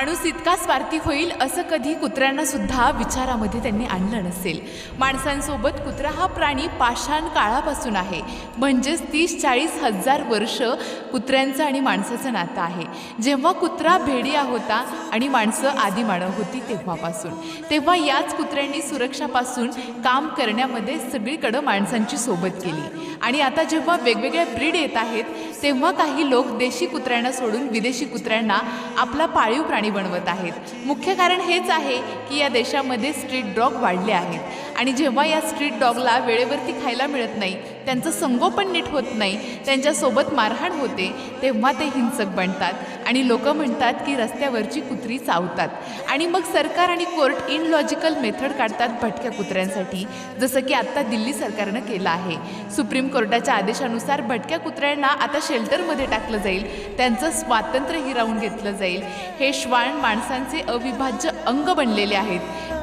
माणूस इतका स्वार्थी होईल असं कधी कुत्र्यांना सुद्धा विचारामध्ये त्यांनी आणलं नसेल. माणसांसोबत कुत्रा हा प्राणी पाषाण काळापासून आहे. म्हणजेच तीस चाळीस हजार वर्ष कुत्र्यांचं आणि माणसाचं नातं आहे. जेव्हा कुत्रा भेडिया होता आणि माणसं आदी मानव होती तेव्हापासून. तेव्हा याच कुत्र्यांनी सुरक्षापासून काम करण्यामध्ये सगळीकडं माणसांची सोबत केली. आणि आता जेव्हा वेगवेगळ्या ब्रीड येत आहेत तेव्हा काही लोक देशी कुत्र्यांना सोडून विदेशी कुत्र्यांना आपला पाळीव प्राणी बनवत आहेत. मुख्य कारण हेच आहे की या देशामध्ये स्ट्रीट डॉग वाढले आहेत. आणि जेव्हा या स्ट्रीट डॉगला वेळेवरती खायला मिळत नाही त्यांचं संगोपन नीट होत नाही त्यांच्यासोबत मारहाण होते तेव्हा ते हिंसक बनतात. आणि लोक म्हणतात की रस्त्यावरची कुत्री चावतात. आणि मग सरकार आणि कोर्ट इनलॉजिकल मेथड काढतात भटक्या कुत्र्यांसाठी जसं की आत्ता दिल्ली सरकारनं केलं आहे. सुप्रीम कोर्टाच्या आदेशानुसार भटक्या कुत्र्यांना आता शेल्टरमध्ये टाकलं जाईल त्यांचं स्वातंत्र्य हिरावून घेतलं जाईल. हे श्वान माणसांचे अविभाज्य अंग बनलेले आहेत.